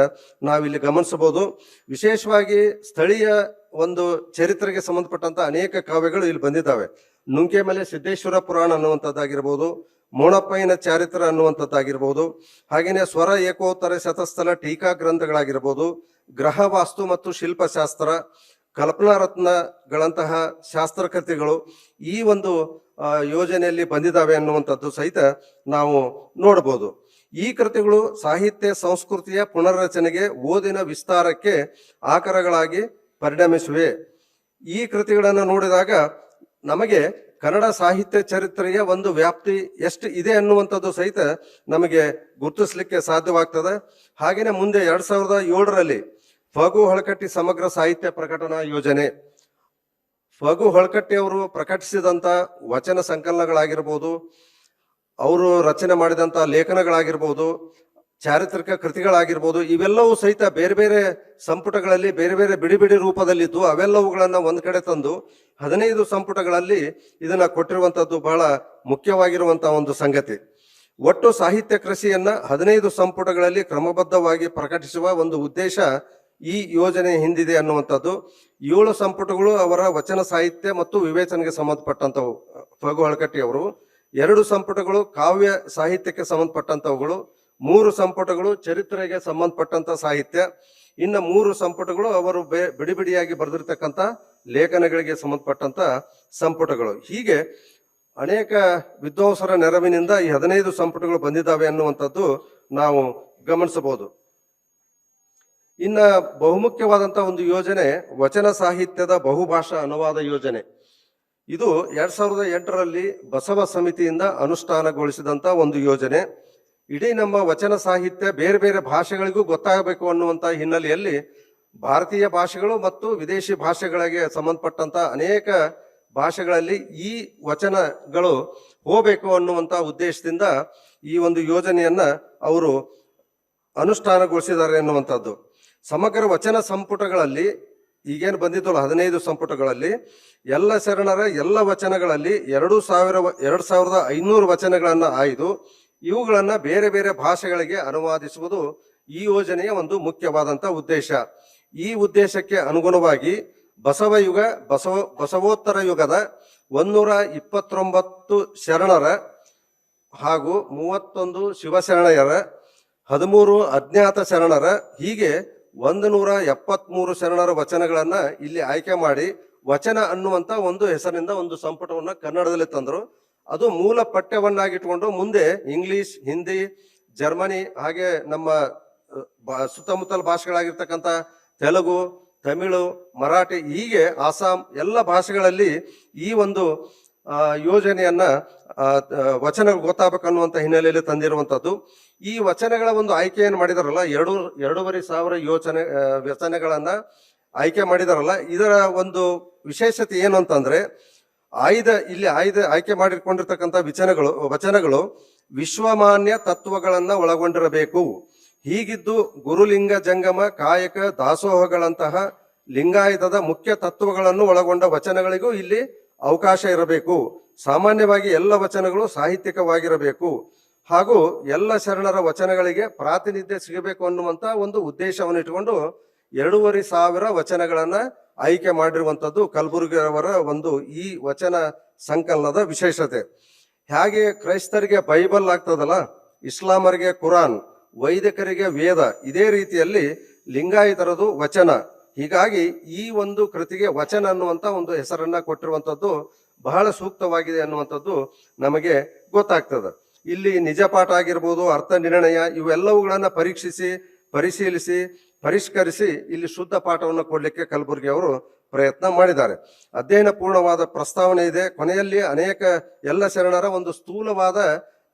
ನಾವಿಲ್ಲಿ ಗಮನಿಸಬಹುದು. ವಿಶೇಷವಾಗಿ ಸ್ಥಳೀಯ ಒಂದು ಚರಿತ್ರೆಗೆ ಸಂಬಂಧಪಟ್ಟಂತ ಅನೇಕ ಕಾವ್ಯಗಳು ಇಲ್ಲಿ ಬಂದಿದ್ದಾವೆ. ನುಂಕೆ ಮೇಲೆ ಸಿದ್ದೇಶ್ವರ ಪುರಾಣ ಅನ್ನುವಂಥದ್ದಾಗಿರ್ಬೋದು ಮೋಣಪ್ಪಯ್ಯನ ಚಾರಿತ್ರ ಅನ್ನುವಂಥದ್ದಾಗಿರ್ಬೋದು ಹಾಗೆಯೇ ಸ್ವರ ಏಕೋತ್ತರ ಶತಸ್ಥಲ ಟೀಕಾ ಗ್ರಂಥಗಳಾಗಿರ್ಬೋದು, ಗ್ರಹ ವಾಸ್ತು ಮತ್ತು ಶಿಲ್ಪಶಾಸ್ತ್ರ ಕಲ್ಪನಾ ರತ್ನಗಳಂತಹ ಶಾಸ್ತ್ರಕೃತಿಗಳು ಈ ಒಂದು ಯೋಜನೆಯಲ್ಲಿ ಬಂದಿದ್ದಾವೆ ಅನ್ನುವಂಥದ್ದು ಸಹಿತ ನಾವು ನೋಡಬಹುದು ಈ ಕೃತಿಗಳು ಸಾಹಿತ್ಯ, ಸಂಸ್ಕೃತಿಯ ಪುನರ್ರಚನೆಗೆ ಓದಿನ ವಿಸ್ತಾರಕ್ಕೆ ಆಕರಗಳಾಗಿ ಪರಿಣಮಿಸುವೆ. ಈ ಕೃತಿಗಳನ್ನು ನೋಡಿದಾಗ ನಮಗೆ ಕನ್ನಡ ಸಾಹಿತ್ಯ ಚರಿತ್ರೆಯ ಒಂದು ವ್ಯಾಪ್ತಿ ಎಷ್ಟು ಇದೆ ಅನ್ನುವಂಥದ್ದು ಸಹಿತ ನಮಗೆ ಗುರುತಿಸ್ಲಿಕ್ಕೆ ಸಾಧ್ಯವಾಗ್ತದೆ. ಹಾಗೆಯೇ ಮುಂದೆ ಎರಡ್ ಸಾವಿರದ ಏಳರಲ್ಲಿ ಫಗು ಹೊಳಕಟ್ಟಿ ಸಮಗ್ರ ಸಾಹಿತ್ಯ ಪ್ರಕಟಣಾ ಯೋಜನೆ. ಫಗು ಹೊಳಕಟ್ಟಿ ಅವರು ಪ್ರಕಟಿಸಿದಂತ ವಚನ ಸಂಕಲನಗಳಾಗಿರ್ಬೋದು, ಅವರು ರಚನೆ ಮಾಡಿದಂತ ಲೇಖನಗಳಾಗಿರ್ಬೋದು ಚಾರಿತ್ರಿಕ ಕೃತಿಗಳಾಗಿರ್ಬೋದು, ಇವೆಲ್ಲವೂ ಸಹಿತ ಬೇರೆ ಬೇರೆ ಸಂಪುಟಗಳಲ್ಲಿ, ಬೇರೆ ಬೇರೆ ಬಿಡಿ ಬಿಡಿ ರೂಪದಲ್ಲಿದ್ದು, ಅವೆಲ್ಲವುಗಳನ್ನು ಒಂದು ಕಡೆ ತಂದು ಹದಿನೈದು ಸಂಪುಟಗಳಲ್ಲಿ ಇದನ್ನ ಕೊಟ್ಟಿರುವಂತದ್ದು ಬಹಳ ಮುಖ್ಯವಾಗಿರುವಂತಹ ಒಂದು ಸಂಗತಿ. ಒಟ್ಟು ಸಾಹಿತ್ಯ ಕೃಷಿಯನ್ನ ಹದಿನೈದು ಸಂಪುಟಗಳಲ್ಲಿ ಕ್ರಮಬದ್ಧವಾಗಿ ಪ್ರಕಟಿಸುವ ಒಂದು ಉದ್ದೇಶ ಈ ಯೋಜನೆ ಹಿಂದಿದೆ ಅನ್ನುವಂಥದ್ದು. ಏಳು ಸಂಪುಟಗಳು ಅವರ ವಚನ ಸಾಹಿತ್ಯ ಮತ್ತು ವಿವೇಚನೆಗೆ ಸಂಬಂಧಪಟ್ಟಂಥವು ಫಗು ಹಳಕಟ್ಟಿ ಅವರು ಎರಡು ಸಂಪುಟಗಳು ಕಾವ್ಯ ಸಾಹಿತ್ಯಕ್ಕೆ ಸಂಬಂಧಪಟ್ಟಂತವುಗಳು. ಮೂರು ಸಂಪುಟಗಳು ಚರಿತ್ರೆಗೆ ಸಂಬಂಧಪಟ್ಟಂತ ಸಾಹಿತ್ಯ. ಇನ್ನು ಮೂರು ಸಂಪುಟಗಳು ಅವರು ಬಿಡಿ ಬಿಡಿಯಾಗಿ ಬರೆದಿರ್ತಕ್ಕಂಥ ಲೇಖನಗಳಿಗೆ ಸಂಬಂಧಪಟ್ಟಂತ ಸಂಪುಟಗಳು. ಹೀಗೆ ಅನೇಕ ವಿದ್ವಾಂಸರ ನೆರವಿನಿಂದ ಈ ಹದಿನೈದು ಸಂಪುಟಗಳು ಬಂದಿದ್ದಾವೆ ಅನ್ನುವಂಥದ್ದು ನಾವು ಗಮನಿಸಬಹುದು. ಇನ್ನ ಬಹುಮುಖ್ಯವಾದಂತ ಒಂದು ಯೋಜನೆ ವಚನ ಸಾಹಿತ್ಯದ ಬಹುಭಾಷಾ ಅನುವಾದ ಯೋಜನೆ. ಇದು ಎರಡ್ ಸಾವಿರದ ಎಂಟರಲ್ಲಿ ಬಸವ ಸಮಿತಿಯಿಂದ ಅನುಷ್ಠಾನಗೊಳಿಸಿದಂತ ಒಂದು ಯೋಜನೆ. ಇಡೀ ನಮ್ಮ ವಚನ ಸಾಹಿತ್ಯ ಬೇರೆ ಬೇರೆ ಭಾಷೆಗಳಿಗೂ ಗೊತ್ತಾಗಬೇಕು ಅನ್ನುವಂಥ ಹಿನ್ನೆಲೆಯಲ್ಲಿ ಭಾರತೀಯ ಭಾಷೆಗಳು ಮತ್ತು ವಿದೇಶಿ ಭಾಷೆಗಳಿಗೆ ಸಂಬಂಧಪಟ್ಟಂತ ಅನೇಕ ಭಾಷೆಗಳಲ್ಲಿ ಈ ವಚನಗಳು ಹೋಗಬೇಕು ಅನ್ನುವಂತ ಉದ್ದೇಶದಿಂದ ಈ ಒಂದು ಯೋಜನೆಯನ್ನ ಅವರು ಅನುಷ್ಠಾನಗೊಳಿಸಿದ್ದಾರೆ ಎನ್ನುವಂಥದ್ದು ಸಮಗ್ರ ವಚನ ಸಂಪುಟಗಳಲ್ಲಿ, ಈಗೇನು ಬಂದಿದ್ದಲ್ಲ ಹದಿನೈದು ಸಂಪುಟಗಳಲ್ಲಿ, ಎಲ್ಲ ಶರಣರ ಎಲ್ಲ ವಚನಗಳಲ್ಲಿ ಎರಡು ಸಾವಿರ, ಎರಡು ಸಾವಿರದ ಐನೂರು ವಚನಗಳನ್ನು ಆಯ್ದು ಇವುಗಳನ್ನ ಬೇರೆ ಬೇರೆ ಭಾಷೆಗಳಿಗೆ ಅನುವಾದಿಸುವುದು ಈ ಯೋಜನೆಯ ಒಂದು ಮುಖ್ಯವಾದಂತ ಉದ್ದೇಶ. ಈ ಉದ್ದೇಶಕ್ಕೆ ಅನುಗುಣವಾಗಿ ಬಸವಯುಗ ಬಸವ, ಬಸವೋತ್ತರ ಯುಗದ ಒಂದೂರ ಇಪ್ಪತ್ತೊಂಬತ್ತು ಶರಣರ ಹಾಗೂ ಮೂವತ್ತೊಂದು ಶಿವಶರಣಯರ ಹದಿಮೂರು ಅಜ್ಞಾತ ಶರಣರ, ಹೀಗೆ ಒಂದು ನೂರ ಎಪ್ಪತ್ಮೂರು ಶರಣರ ವಚನಗಳನ್ನು ಇಲ್ಲಿ ಆಯ್ಕೆ ಮಾಡಿ ವಚನ ಅನ್ನುವಂತ ಒಂದು ಹೆಸರಿನಿಂದ ಒಂದು ಸಂಪುಟವನ್ನು ಕನ್ನಡದಲ್ಲಿ ತಂದರು. ಅದು ಮೂಲ ಪಠ್ಯವನ್ನಾಗಿಟ್ಕೊಂಡು ಮುಂದೆ ಇಂಗ್ಲಿಷ್, ಹಿಂದಿ, ಜರ್ಮನಿ ಹಾಗೆ ನಮ್ಮ ಸುತ್ತಮುತ್ತಲ ಭಾಷೆಗಳಾಗಿರ್ತಕ್ಕಂಥ ತೆಲುಗು, ತಮಿಳು, ಮರಾಠಿ ಹೀಗೆ ಆಸಾಂ ಎಲ್ಲ ಭಾಷೆಗಳಲ್ಲಿ ಈ ಒಂದು ಯೋಜನೆಯನ್ನ ವಚನ ವಚನ ಗೊತ್ತಾಗಬೇಕನ್ನುವಂತ ಹಿನ್ನೆಲೆಯಲ್ಲಿ ತಂದಿರುವಂಥದ್ದು. ಈ ವಚನಗಳ ಒಂದು ಆಯ್ಕೆಯನ್ನು ಮಾಡಿದಾರಲ್ಲ, ಎರಡು, ಎರಡೂವರೆ ಸಾವಿರ ಯೋಚನೆ ವಚನಗಳನ್ನ ಆಯ್ಕೆ ಮಾಡಿದಾರಲ್ಲ, ಇದರ ಒಂದು ವಿಶೇಷತೆ ಏನು ಅಂತಂದ್ರೆ ಆಯ್ದ, ಇಲ್ಲಿ ಆಯ್ದ, ಆಯ್ಕೆ ಮಾಡಿಕೊಂಡಿರ್ತಕ್ಕಂಥ ವಿಚನಗಳು, ವಚನಗಳು ವಿಶ್ವಮಾನ್ಯ ತತ್ವಗಳನ್ನ ಒಳಗೊಂಡಿರಬೇಕು. ಹೀಗಿದ್ದು ಗುರುಲಿಂಗ, ಜಂಗಮ, ಕಾಯಕ, ದಾಸೋಹಗಳಂತಹ ಲಿಂಗಾಯುಧದ ಮುಖ್ಯ ತತ್ವಗಳನ್ನು ಒಳಗೊಂಡ ವಚನಗಳಿಗೂ ಇಲ್ಲಿ ಅವಕಾಶ ಇರಬೇಕು. ಸಾಮಾನ್ಯವಾಗಿ ಎಲ್ಲ ವಚನಗಳು ಸಾಹಿತ್ಯಿಕವಾಗಿರಬೇಕು. ಹಾಗೂ ಎಲ್ಲ ಶರಣರ ವಚನಗಳಿಗೆ ಪ್ರಾತಿನಿಧ್ಯ ಸಿಗಬೇಕು ಅನ್ನುವಂತ ಒಂದು ಉದ್ದೇಶವನ್ನು ಇಟ್ಟುಕೊಂಡು ಎರಡೂವರೆ ಸಾವಿರ ವಚನಗಳನ್ನ ಆಯ್ಕೆ ಮಾಡಿರುವಂತದ್ದು ಕಲಬುರಗಿ ಅವರ ಒಂದು ಈ ವಚನ ಸಂಕಲನದ ವಿಶೇಷತೆ. ಹೇಗೆ ಕ್ರೈಸ್ತರಿಗೆ ಬೈಬಲ್ ಆಗ್ತದಲ್ಲ? ಇಸ್ಲಾಮರಿಗೆ ಕುರಾನ್, ವೈದಿಕರಿಗೆ ವೇದ, ಇದೇ ರೀತಿಯಲ್ಲಿ ಲಿಂಗಾಯತರದು ವಚನ. ಹೀಗಾಗಿ ಈ ಒಂದು ಕೃತಿಗೆ ವಚನ ಅನ್ನುವಂತ ಒಂದು ಹೆಸರನ್ನ ಕೊಟ್ಟಿರುವಂತದ್ದು ಬಹಳ ಸೂಕ್ತವಾಗಿದೆ ಅನ್ನುವಂಥದ್ದು ನಮಗೆ ಗೊತ್ತಾಗ್ತದೆ. ಇಲ್ಲಿ ನಿಜಪಾಠ ಆಗಿರ್ಬೋದು, ಅರ್ಥ ನಿರ್ಣಯ ಇವೆಲ್ಲವುಗಳನ್ನ ಪರೀಕ್ಷಿಸಿ, ಪರಿಶೀಲಿಸಿ ಪರಿಷ್ಕರಿಸಿ ಇಲ್ಲಿ ಶುದ್ಧ ಪಾಠವನ್ನು ಕೊಡಲಿಕ್ಕೆ ಕಲಬುರಗಿ ಅವರು ಪ್ರಯತ್ನ ಮಾಡಿದ್ದಾರೆ. ಅಧ್ಯಯನ ಪೂರ್ಣವಾದ ಪ್ರಸ್ತಾವನೆ ಇದೆ. ಕೊನೆಯಲ್ಲಿ ಅನೇಕ ಎಲ್ಲ ಶರಣರ ಒಂದು ಸ್ಥೂಲವಾದ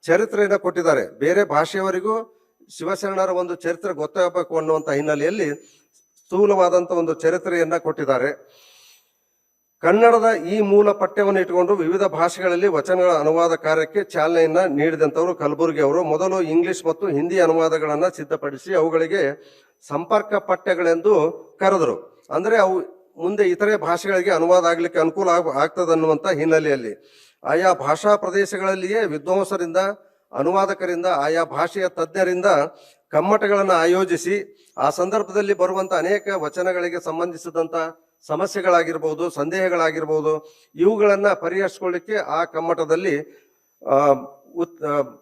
ಚರಿತ್ರೆಯನ್ನು ಕೊಟ್ಟಿದ್ದಾರೆ. ಬೇರೆ ಭಾಷೆಯವರಿಗೂ ಶಿವಶರಣರ ಒಂದು ಚರಿತ್ರೆ ಗೊತ್ತಾಗಬೇಕು ಅನ್ನುವಂಥ ಹಿನ್ನೆಲೆಯಲ್ಲಿ ಸ್ಥೂಲವಾದಂಥ ಒಂದು ಚರಿತ್ರೆಯನ್ನು ಕೊಟ್ಟಿದ್ದಾರೆ. ಕನ್ನಡದ ಈ ಮೂಲ ಪಠ್ಯವನ್ನು ಇಟ್ಟುಕೊಂಡು ವಿವಿಧ ಭಾಷೆಗಳಲ್ಲಿ ವಚನಗಳ ಅನುವಾದ ಕಾರ್ಯಕ್ಕೆ ಚಾಲನೆಯನ್ನ ನೀಡಿದಂತವರು ಕಲಬುರಗಿ ಅವರು. ಮೊದಲು ಇಂಗ್ಲಿಷ್ ಮತ್ತು ಹಿಂದಿ ಅನುವಾದಗಳನ್ನು ಸಿದ್ಧಪಡಿಸಿ ಅವುಗಳಿಗೆ ಸಂಪರ್ಕ ಪಠ್ಯಗಳೆಂದು ಕರೆದರು. ಅಂದರೆ ಅವು ಮುಂದೆ ಇತರೆ ಭಾಷೆಗಳಿಗೆ ಅನುವಾದ ಆಗ್ಲಿಕ್ಕೆ ಅನುಕೂಲ ಆಗ ಅನ್ನುವಂಥ ಹಿನ್ನೆಲೆಯಲ್ಲಿ ಆಯಾ ಭಾಷಾ ಪ್ರದೇಶಗಳಲ್ಲಿಯೇ ವಿದ್ವಾಂಸರಿಂದ, ಅನುವಾದಕರಿಂದ, ಆಯಾ ಭಾಷೆಯ ತಜ್ಞರಿಂದ ಕಮ್ಮಟಗಳನ್ನು ಆಯೋಜಿಸಿ ಆ ಸಂದರ್ಭದಲ್ಲಿ ಬರುವಂತ ಅನೇಕ ವಚನಗಳಿಗೆ ಸಂಬಂಧಿಸಿದಂತ ಸಮಸ್ಯೆಗಳಾಗಿರ್ಬೋದು, ಸಂದೇಹಗಳಾಗಿರ್ಬೋದು, ಇವುಗಳನ್ನು ಪರಿಹರಿಸ್ಕೊಳ್ಳಿಕ್ಕೆ ಆ ಕಮ್ಮಟದಲ್ಲಿ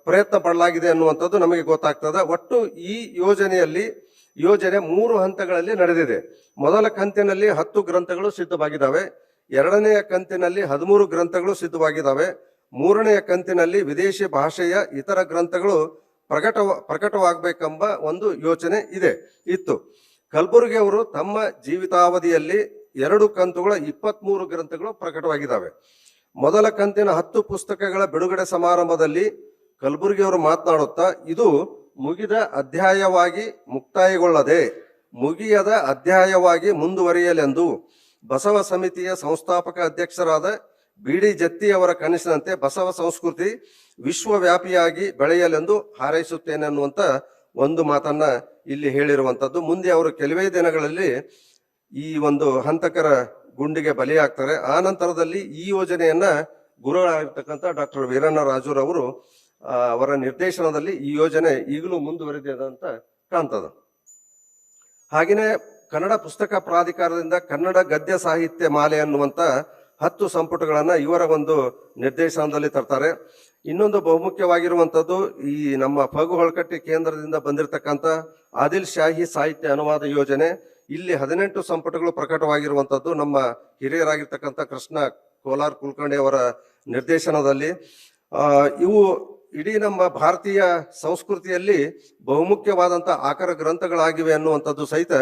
ಪ್ರಯತ್ನ ಪಡಲಾಗಿದೆ ಅನ್ನುವಂಥದ್ದು ನಮಗೆ ಗೊತ್ತಾಗ್ತದೆ. ಒಟ್ಟು ಈ ಯೋಜನೆಯಲ್ಲಿ, ಯೋಜನೆ ಮೂರು ಹಂತಗಳಲ್ಲಿ ನಡೆದಿದೆ. ಮೊದಲ ಕಂತಿನಲ್ಲಿ ಹತ್ತು ಗ್ರಂಥಗಳು ಸಿದ್ಧವಾಗಿದ್ದಾವೆ. ಎರಡನೆಯ ಕಂತಿನಲ್ಲಿ ಹದಿಮೂರು ಗ್ರಂಥಗಳು ಸಿದ್ಧವಾಗಿದ್ದಾವೆ. ಮೂರನೆಯ ಕಂತಿನಲ್ಲಿ ವಿದೇಶಿ ಭಾಷೆಯ ಇತರ ಗ್ರಂಥಗಳು ಪ್ರಕಟ ಪ್ರಕಟವಾಗಬೇಕೆಂಬ ಒಂದು ಯೋಚನೆ ಇದೆ, ಇತ್ತು. ಕಲಬುರಗಿ ಅವರು ತಮ್ಮ ಜೀವಿತಾವಧಿಯಲ್ಲಿ ಎರಡು ಕಂತುಗಳ ಇಪ್ಪತ್ಮೂರು ಗ್ರಂಥಗಳು ಪ್ರಕಟವಾಗಿದ್ದಾವೆ. ಮೊದಲ ಕಂತಿನ ಹತ್ತು ಪುಸ್ತಕಗಳ ಬಿಡುಗಡೆ ಸಮಾರಂಭದಲ್ಲಿ ಕಲಬುರಗಿ ಅವರು ಮಾತನಾಡುತ್ತಾ, ಇದು ಮುಗಿದ ಅಧ್ಯಾಯವಾಗಿ ಮುಕ್ತಾಯಗೊಳ್ಳದೆ, ಮುಗಿಯದ ಅಧ್ಯಾಯವಾಗಿ ಮುಂದುವರಿಯಲೆಂದು ಬಸವ ಸಮಿತಿಯ ಸಂಸ್ಥಾಪಕ ಅಧ್ಯಕ್ಷರಾದ ಬಿ ಡಿ ಜತ್ತಿಯವರ ಕನಸಿನಂತೆ ಬಸವ ಸಂಸ್ಕೃತಿ ವಿಶ್ವವ್ಯಾಪಿಯಾಗಿ ಬೆಳೆಯಲೆಂದು ಹಾರೈಸುತ್ತೇನೆ ಅನ್ನುವಂತ ಒಂದು ಮಾತನ್ನ ಇಲ್ಲಿ ಹೇಳಿರುವಂತದ್ದು. ಮುಂದೆ ಅವರು ಕೆಲವೇ ದಿನಗಳಲ್ಲಿ ಈ ಒಂದು ಹಂತಕರ ಗುಂಡಿಗೆ ಬಲಿಯಾಗ್ತಾರೆ. ಆ ನಂತರದಲ್ಲಿ ಈ ಯೋಜನೆಯನ್ನ ಗುರುಗಳಾಗಿರ್ತಕ್ಕಂಥ ಡಾಕ್ಟರ್ ವೀರಣ್ಣ ರಾಜುರವರು ಅವರ ನಿರ್ದೇಶನದಲ್ಲಿ ಈ ಯೋಜನೆ ಈಗಲೂ ಮುಂದುವರೆದಿದೆ ಅಂತ ಕಾಣ್ತದ. ಹಾಗೆಯೇ ಕನ್ನಡ ಪುಸ್ತಕ ಪ್ರಾಧಿಕಾರದಿಂದ ಕನ್ನಡ ಗದ್ಯ ಸಾಹಿತ್ಯ ಮಾಲೆ ಅನ್ನುವಂತ ಹತ್ತು ಸಂಪುಟಗಳನ್ನು ಇವರ ಒಂದು ನಿರ್ದೇಶನದಲ್ಲಿ ತರ್ತಾರೆ. ಇನ್ನೊಂದು ಬಹುಮುಖ್ಯವಾಗಿರುವಂಥದ್ದು ಈ ನಮ್ಮ ಫಗು ಹೊಳಕಟ್ಟಿ ಕೇಂದ್ರದಿಂದ ಬಂದಿರತಕ್ಕಂತ ಆದಿಲ್ ಶಾಹಿ ಸಾಹಿತ್ಯ ಅನುವಾದ ಯೋಜನೆ. ಇಲ್ಲಿ ಹದಿನೆಂಟು ಸಂಪುಟಗಳು ಪ್ರಕಟವಾಗಿರುವಂಥದ್ದು ನಮ್ಮ ಹಿರಿಯರಾಗಿರ್ತಕ್ಕಂಥ ಕೃಷ್ಣ ಕೋಲಾರ್ ಕುಲಕರ್ಣಿ ಅವರ ನಿರ್ದೇಶನದಲ್ಲಿ. ಇವು ಇಡೀ ನಮ್ಮ ಭಾರತೀಯ ಸಂಸ್ಕೃತಿಯಲ್ಲಿ ಬಹುಮುಖ್ಯವಾದಂಥ ಆಕರ ಗ್ರಂಥಗಳಾಗಿವೆ ಅನ್ನುವಂಥದ್ದು ಸಹಿತ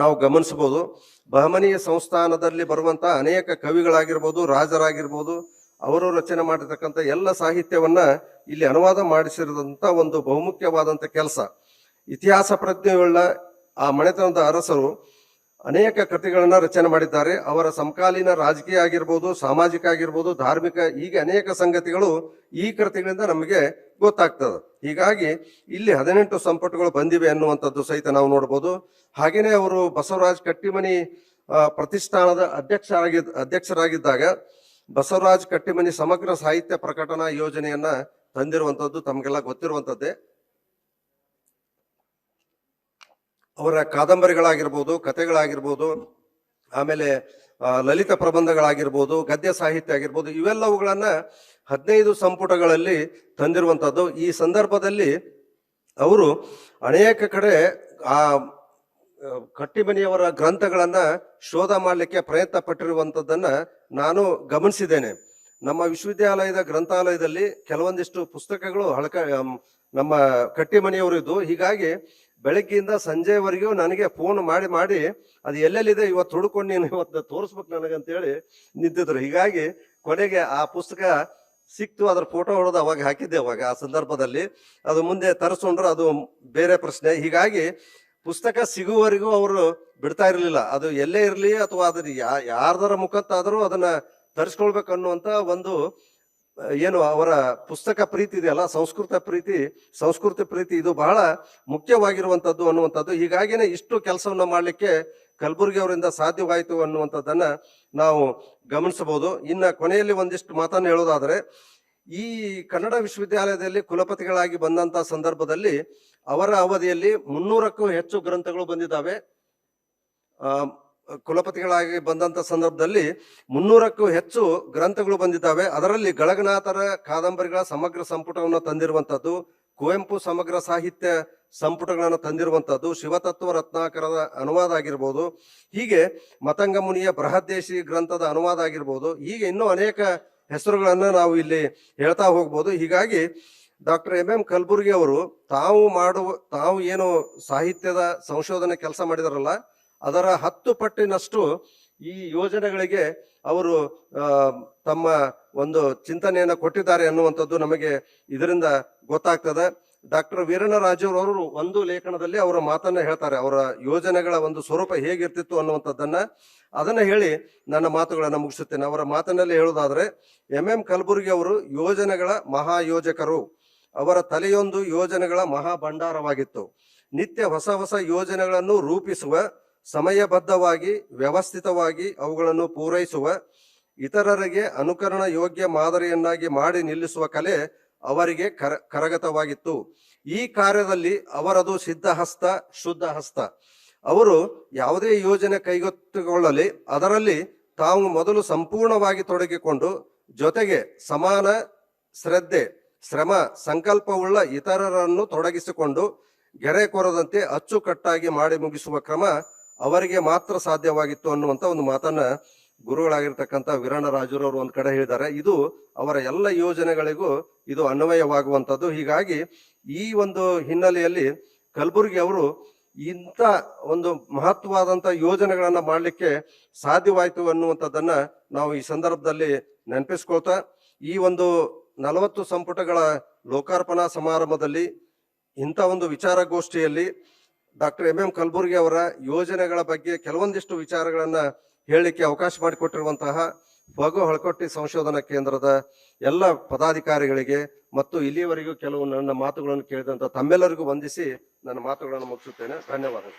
ನಾವು ಗಮನಿಸಬಹುದು. ಬಹಮನೀಯ ಸಂಸ್ಥಾನದಲ್ಲಿ ಬರುವಂತ ಅನೇಕ ಕವಿಗಳಾಗಿರ್ಬೋದು, ರಾಜರಾಗಿರ್ಬೋದು, ಅವರು ರಚನೆ ಮಾಡಿರ್ತಕ್ಕಂಥ ಎಲ್ಲ ಸಾಹಿತ್ಯವನ್ನ ಇಲ್ಲಿ ಅನುವಾದ ಮಾಡಿಸಿರುವಂಥ ಒಂದು ಬಹುಮುಖ್ಯವಾದಂಥ ಕೆಲಸ. ಇತಿಹಾಸ ಪ್ರಜ್ಞೆಯುಳ್ಳ ಆ ಮನೆತನದ ಅರಸರು ಅನೇಕ ಕೃತಿಗಳನ್ನ ರಚನೆ ಮಾಡಿದ್ದಾರೆ. ಅವರ ಸಮಕಾಲೀನ ರಾಜಕೀಯ ಆಗಿರ್ಬೋದು, ಸಾಮಾಜಿಕ ಆಗಿರ್ಬೋದು, ಧಾರ್ಮಿಕ ಹೀಗೆ ಅನೇಕ ಸಂಗತಿಗಳು ಈ ಕೃತಿಗಳಿಂದ ನಮಗೆ ಗೊತ್ತಾಗ್ತದೆ. ಹೀಗಾಗಿ ಇಲ್ಲಿ ಹದಿನೆಂಟು ಸಂಪುಟಗಳು ಬಂದಿವೆ ಅನ್ನುವಂಥದ್ದು ಸಹಿತ ನಾವು ನೋಡ್ಬೋದು. ಹಾಗೇನೆ ಅವರು ಬಸವರಾಜ್ ಕಟ್ಟಿಮನಿ ಪ್ರತಿಷ್ಠಾನದ ಅಧ್ಯಕ್ಷರಾಗಿ, ಅಧ್ಯಕ್ಷರಾಗಿದ್ದಾಗ ಬಸವರಾಜ್ ಕಟ್ಟಿಮನಿ ಸಮಗ್ರ ಸಾಹಿತ್ಯ ಪ್ರಕಟಣಾ ಯೋಜನೆಯನ್ನ ತಂದಿರುವಂತದ್ದು ತಮಗೆಲ್ಲ ಗೊತ್ತಿರುವಂತದ್ದೇ ಅವರ ಕಾದಂಬರಿಗಳಾಗಿರ್ಬೋದು, ಕಥೆಗಳಾಗಿರ್ಬೋದು, ಆಮೇಲೆ ಲಲಿತ ಪ್ರಬಂಧಗಳಾಗಿರ್ಬೋದು, ಗದ್ಯ ಸಾಹಿತ್ಯ ಆಗಿರ್ಬೋದು, ಇವೆಲ್ಲವುಗಳನ್ನ ಹದಿನೈದು ಸಂಪುಟಗಳಲ್ಲಿ ತಂದಿರುವಂಥದ್ದು ಈ ಸಂದರ್ಭದಲ್ಲಿ ಅವರು ಅನೇಕ ಕಡೆ ಆ ಕಟ್ಟಿಮನಿಯವರ ಗ್ರಂಥಗಳನ್ನ ಶೋಧ ಮಾಡಲಿಕ್ಕೆ ಪ್ರಯತ್ನ ಪಟ್ಟಿರುವಂತದ್ದನ್ನ ನಾನು ಗಮನಿಸಿದ್ದೇನೆ. ನಮ್ಮ ವಿಶ್ವವಿದ್ಯಾಲಯದ ಗ್ರಂಥಾಲಯದಲ್ಲಿ ಕೆಲವೊಂದಿಷ್ಟು ಪುಸ್ತಕಗಳು ಹಳಕ, ನಮ್ಮ ನಮ್ಮ ಕಟ್ಟಿಮನಿಯವರಿದ್ದು ಹೀಗಾಗಿ ಬೆಳಗ್ಗೆಯಿಂದ ಸಂಜೆವರೆಗೂ ನನಗೆ ಫೋನ್ ಮಾಡಿ ಮಾಡಿ, ಅದು ಎಲ್ಲೆಲ್ಲಿದೆ, ಇವತ್ತು ಹುಡುಕೊಂಡು ನೀನು ಇವತ್ತು ತೋರಿಸ್ಬೇಕು ನನಗಂತೇಳಿ ನಿಂತಿದ್ರು. ಹೀಗಾಗಿ ಕೊನೆಗೆ ಆ ಪುಸ್ತಕ ಸಿಕ್ತು, ಅದ್ರ ಫೋಟೋ ಹೊಡೆದು ಅವಾಗ ಹಾಕಿದ್ದೆ ಅವಾಗ ಆ ಸಂದರ್ಭದಲ್ಲಿ. ಅದು ಮುಂದೆ ತರಿಸ್ಕೊಂಡ್ರೆ, ಅದು ಬೇರೆ ಪ್ರಶ್ನೆ. ಹೀಗಾಗಿ ಪುಸ್ತಕ ಸಿಗುವವರೆಗೂ ಅವರು ಬಿಡ್ತಾ ಇರಲಿಲ್ಲ. ಅದು ಎಲ್ಲೇ ಇರಲಿ ಅಥವಾ ಅದನ್ನ ಯಾ, ಯಾರ್ದರ ಮುಖತ್ತಾದರೂ ಅದನ್ನ ತರಿಸ್ಕೊಳ್ಬೇಕು ಅನ್ನುವಂತ ಒಂದು ಏನು ಅವರ ಪುಸ್ತಕ ಪ್ರೀತಿ ಇದೆಯಲ್ಲ, ಸಂಸ್ಕೃತ ಪ್ರೀತಿ, ಸಂಸ್ಕೃತಿ ಪ್ರೀತಿ ಇದು ಬಹಳ ಮುಖ್ಯವಾಗಿರುವಂಥದ್ದು ಅನ್ನುವಂಥದ್ದು. ಹೀಗಾಗಿನೇ ಇಷ್ಟು ಕೆಲಸವನ್ನು ಮಾಡಲಿಕ್ಕೆ ಕಲಬುರಗಿ ಅವರಿಂದ ಸಾಧ್ಯವಾಯಿತು ಅನ್ನುವಂಥದ್ದನ್ನ ನಾವು ಗಮನಿಸಬಹುದು. ಇನ್ನ ಕೊನೆಯಲ್ಲಿ ಒಂದಿಷ್ಟು ಮಾತನ್ನು ಹೇಳೋದಾದ್ರೆ, ಈ ಕನ್ನಡ ವಿಶ್ವವಿದ್ಯಾಲಯದಲ್ಲಿ ಕುಲಪತಿಗಳಾಗಿ ಬಂದಂತ ಸಂದರ್ಭದಲ್ಲಿ ಅವರ ಅವಧಿಯಲ್ಲಿ ಮುನ್ನೂರಕ್ಕೂ ಹೆಚ್ಚು ಗ್ರಂಥಗಳು ಬಂದಿದ್ದಾವೆ. ಕುಲಪತಿಗಳಾಗಿ ಬಂದಂತ ಸಂದರ್ಭದಲ್ಲಿ ಮುನ್ನೂರಕ್ಕೂ ಹೆಚ್ಚು ಗ್ರಂಥಗಳು ಬಂದಿದ್ದಾವೆ. ಅದರಲ್ಲಿ ಗಳಗನಾಥರ ಕಾದಂಬರಿಗಳ ಸಮಗ್ರ ಸಂಪುಟವನ್ನು ತಂದಿರುವಂತದ್ದು ಕುವೆಂಪು ಸಮಗ್ರ ಸಾಹಿತ್ಯ ಸಂಪುಟಗಳನ್ನು ತಂದಿರುವಂತದ್ದು ಶಿವತತ್ವ ರತ್ನಾಕರದ ಅನುವಾದ ಆಗಿರ್ಬೋದು, ಹೀಗೆ ಮತಂಗ ಮುನಿಯ ಬೃಹದ್ದೇಶಿ ಗ್ರಂಥದ ಅನುವಾದ ಆಗಿರ್ಬೋದು, ಹೀಗೆ ಇನ್ನೂ ಅನೇಕ ಹೆಸರುಗಳನ್ನು ನಾವು ಇಲ್ಲಿ ಹೇಳ್ತಾ ಹೋಗ್ಬೋದು. ಹೀಗಾಗಿ ಡಾಕ್ಟರ್ ಎಂ ಎಂ ಕಲಬುರ್ಗಿ ಅವರು ತಾವು ಮಾಡುವ, ತಾವು ಏನು ಸಾಹಿತ್ಯದ ಸಂಶೋಧನೆ ಕೆಲಸ ಮಾಡಿದಾರಲ್ಲ ಅದರ ಹತ್ತು ಪಟ್ಟಿನಷ್ಟು ಈ ಯೋಜನೆಗಳಿಗೆ ಅವರು ತಮ್ಮ ಒಂದು ಚಿಂತನೆಯನ್ನು ಕೊಟ್ಟಿದ್ದಾರೆ ಅನ್ನುವಂಥದ್ದು ನಮಗೆ ಇದರಿಂದ ಗೊತ್ತಾಗ್ತದೆ. ಡಾಕ್ಟರ್ ವೀರಣ್ಣರಾಜುರವರು ಒಂದು ಲೇಖನದಲ್ಲಿ ಅವರ ಮಾತನ್ನ ಹೇಳ್ತಾರೆ. ಅವರ ಯೋಜನೆಗಳ ಒಂದು ಸ್ವರೂಪ ಹೇಗಿರ್ತಿತ್ತು ಅನ್ನುವಂಥದ್ದನ್ನ. ಅದನ್ನ ಹೇಳಿ ನನ್ನ ಮಾತುಗಳನ್ನು ಮುಗಿಸುತ್ತೇನೆ. ಅವರ ಮಾತನ್ನಲ್ಲಿ ಹೇಳುವುದಾದ್ರೆ, ಎಂ ಎಂ ಕಲಬುರ್ಗಿ ಅವರು ಯೋಜನೆಗಳ ಮಹಾಯೋಜಕರು. ಅವರ ತಲೆಯೊಂದು ಯೋಜನೆಗಳ ಮಹಾ ಭಂಡಾರವಾಗಿತ್ತು ನಿತ್ಯ ಹೊಸ ಹೊಸ ಯೋಜನೆಗಳನ್ನು ರೂಪಿಸುವ ಸಮಯಬದ್ಧವಾಗಿ, ವ್ಯವಸ್ಥಿತವಾಗಿ ಅವುಗಳನ್ನು ಪೂರೈಸುವ, ಇತರರಿಗೆ ಅನುಕರಣ ಯೋಗ್ಯ ಮಾದರಿಯನ್ನಾಗಿ ಮಾಡಿ ನಿಲ್ಲಿಸುವ ಕಲೆ ಅವರಿಗೆ ಕರ, ಕರಗತವಾಗಿತ್ತು. ಈ ಕಾರ್ಯದಲ್ಲಿ ಅವರದು ಸಿದ್ಧ ಹಸ್ತ ಶುದ್ಧ ಹಸ್ತ ಅವರು ಯಾವುದೇ ಯೋಜನೆ ಕೈಗೊತ್ತಿಕೊಳ್ಳಲಿ, ಅದರಲ್ಲಿ ತಾವು ಮೊದಲು ಸಂಪೂರ್ಣವಾಗಿ ತೊಡಗಿಕೊಂಡು, ಜೊತೆಗೆ ಸಮಾನ ಶ್ರದ್ಧೆ, ಶ್ರಮ, ಸಂಕಲ್ಪವುಳ್ಳ ಇತರರನ್ನು ತೊಡಗಿಸಿಕೊಂಡು, ಗೆರೆ ಕೊರದಂತೆ ಅಚ್ಚುಕಟ್ಟಾಗಿ ಮಾಡಿ ಮುಗಿಸುವ ಕ್ರಮ ಅವರಿಗೆ ಮಾತ್ರ ಸಾಧ್ಯವಾಗಿತ್ತು ಅನ್ನುವಂತ ಒಂದು ಮಾತನ್ನ ಗುರುಗಳಾಗಿರ್ತಕ್ಕಂಥ ವೀರಣ್ಣ ರಾಜುರವರು ಒಂದ್ ಕಡೆ ಹೇಳಿದ್ದಾರೆ. ಇದು ಅವರ ಎಲ್ಲ ಯೋಜನೆಗಳಿಗೂ ಇದು ಅನ್ವಯವಾಗುವಂತದ್ದು ಹೀಗಾಗಿ ಈ ಒಂದು ಹಿನ್ನೆಲೆಯಲ್ಲಿ ಕಲಬುರಗಿ ಅವರು ಇಂಥ ಒಂದು ಮಹತ್ವವಾದಂತ ಯೋಜನೆಗಳನ್ನ ಮಾಡಲಿಕ್ಕೆ ಸಾಧ್ಯವಾಯಿತು ಅನ್ನುವಂಥದ್ದನ್ನ ನಾವು ಈ ಸಂದರ್ಭದಲ್ಲಿ ನೆನಪಿಸ್ಕೊಳ್ತಾ, ಈ ಒಂದು ನಲವತ್ತು ಸಂಪುಟಗಳ ಲೋಕಾರ್ಪಣಾ ಸಮಾರಂಭದಲ್ಲಿ ಇಂಥ ಒಂದು ವಿಚಾರಗೋಷ್ಠಿಯಲ್ಲಿ ಡಾಕ್ಟರ್ ಎಂ ಎಂ ಕಲಬುರ್ಗಿ ಅವರ ಯೋಜನೆಗಳ ಬಗ್ಗೆ ಕೆಲವೊಂದಿಷ್ಟು ವಿಚಾರಗಳನ್ನ ಹೇಳಲಿಕ್ಕೆ ಅವಕಾಶ ಮಾಡಿಕೊಟ್ಟಿರುವಂತಹ ಬಗು ಹೊಳಕೊಟ್ಟಿ ಸಂಶೋಧನಾ ಕೇಂದ್ರದ ಎಲ್ಲ ಪದಾಧಿಕಾರಿಗಳಿಗೆ ಮತ್ತು ಇಲ್ಲಿಯವರೆಗೂ ಕೆಲವು ನನ್ನ ಮಾತುಗಳನ್ನು ಕೇಳಿದಂತ ತಮ್ಮೆಲ್ಲರಿಗೂ ವಂದಿಸಿ ನನ್ನ ಮಾತುಗಳನ್ನು ಮುಗಿಸುತ್ತೇನೆ. ಧನ್ಯವಾದಗಳು.